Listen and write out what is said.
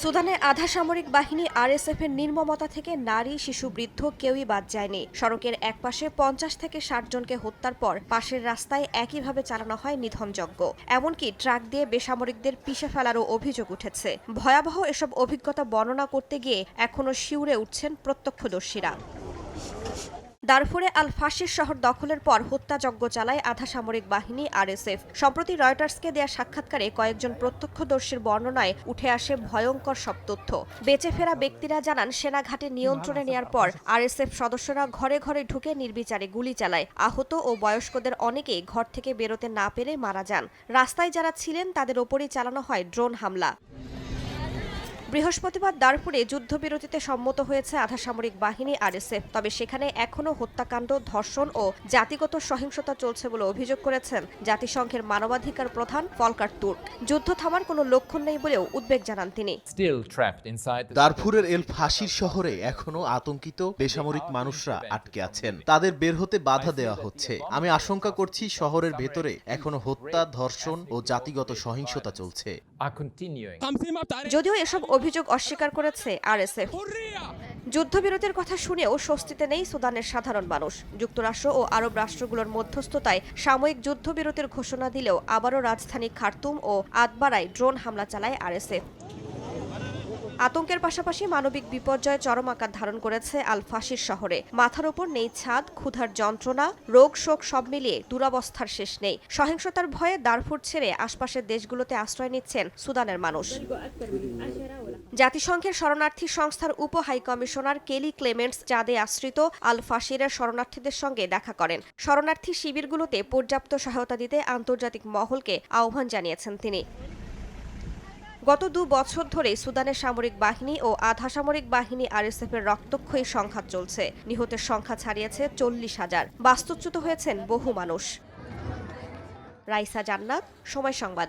সুদানে আধা সামরিক বাহিনী আরএসএফ এর নির্মমতা থেকে নারী, শিশু, বৃদ্ধ কেউই বাদ যায়নি। সড়কের একপাশে পঞ্চাশ থেকে ষাট জনকে হত্যার পর পাশের রাস্তায় একইভাবে চালানো হয় নিধনযজ্ঞ। এমনকি ট্রাক দিয়ে বেসামরিকদের পিষে ফেলারও অভিযোগ উঠেছে। ভয়াবহ এসব অভিজ্ঞতা বর্ণনা করতে গিয়ে এখনও শিউরে উঠছেন প্রত্যক্ষদর্শীরা। দারফুরে আল ফাশির শহর দখলের পর হত্যাযজ্ঞ চালায় আধা সামরিক বাহিনী আরএসএফ। সম্প্রতি রয়টার্সকে দেয়া সাক্ষাৎকারে কয়েকজন প্রত্যক্ষদর্শীর বর্ণনায় উঠে আসে ভয়ঙ্কর সব তথ্য। বেঁচে ফেরা ব্যক্তিরা জানান, সেনাঘাটে নিয়ন্ত্রণে নেয়ার পর আরএসএফ সদস্যরা ঘরে ঘরে ঢুকে নির্বিচারে গুলি চালায়। আহত ও বয়স্কদের অনেকেই ঘর থেকে বেরোতে না পেরে মারা যান। রাস্তায় যারা ছিলেন, তাদের ওপরই চালানো হয় ড্রোন হামলা। বৃহস্পতিবার দারপুরে যুদ্ধবিরতিতে সম্মত হয়েছে আধা সামরিক বাহিনী আরএসএফ তবে সেখানে এখনও হত্যাকাণ্ড ধর্ষণ ও জাতিগত সহিংসতা চলছে বলে অভিযোগ করেছেন জাতিসংঘের মানবাধিকার প্রধান ফলকার তুর্ক। যুদ্ধ থামার কোনো লক্ষণ নেই বলেও উদ্বেগ জানান তিনি। দারফুরের এল ফাশির শহরে এখনও আতঙ্কিত বেসামরিক মানুষরা আটকে আছেন। তাদের বের হতে বাধা দেওয়া হচ্ছে। আমি আশঙ্কা করছি শহরের ভেতরে এখনও হত্যা ধর্ষণ ও জাতিগত সহিংসতা চলছে. যদিও এসব অভিযোগ অস্বীকার করেছে আরএসএফ। যুদ্ধবিরতির কথা শুনেও স্বস্তিতে নেই সুদানের সাধারণ মানুষ। যুক্তরাষ্ট্র ও আরব রাষ্ট্রগুলোর মধ্যস্থতায় সাময়িক যুদ্ধবিরতির ঘোষণা দিলেও আবারও রাজধানী খার্তুম ও আতবারায় ড্রোন হামলা চালায় আরএসএফ। আতঙ্কের পাশাপাশি মানবিক বিপর্যয় চরম আকার ধারণ করেছে আল ফাশির শহরে। মাথার ওপর নেই ছাদ, ক্ষুধার যন্ত্রণা, রোগ শোক সব মিলিয়ে দুরবস্থার শেষ নেই। সহিংসতার ভয়ে দারফুর ছেড়ে আশপাশের দেশগুলোতে আশ্রয় নিচ্ছেন সুদানের মানুষ। জাতিসংঘের শরণার্থী সংস্থার উপ হাই কমিশনার কেলি ক্লেমেন্টস চাঁদে আশ্রিত আল ফাশিরের শরণার্থীদের সঙ্গে দেখা করেন। শরণার্থী শিবিরগুলোতে পর্যাপ্ত সহায়তা দিতে আন্তর্জাতিক মহলকে আহ্বান জানিয়েছেন তিনি। গত দু বছর ধরে সুদানের সামরিক বাহিনী ও আধা সামরিক বাহিনী আরএসএফ এর রক্তক্ষয়ী সংঘাত চলছে। নিহতের সংখ্যা ছাড়িয়েছে চল্লিশ হাজার। বাস্তুচ্যুত হয়েছেন বহু মানুষ। রাইসা জান্নাত, সময় সংবাদ।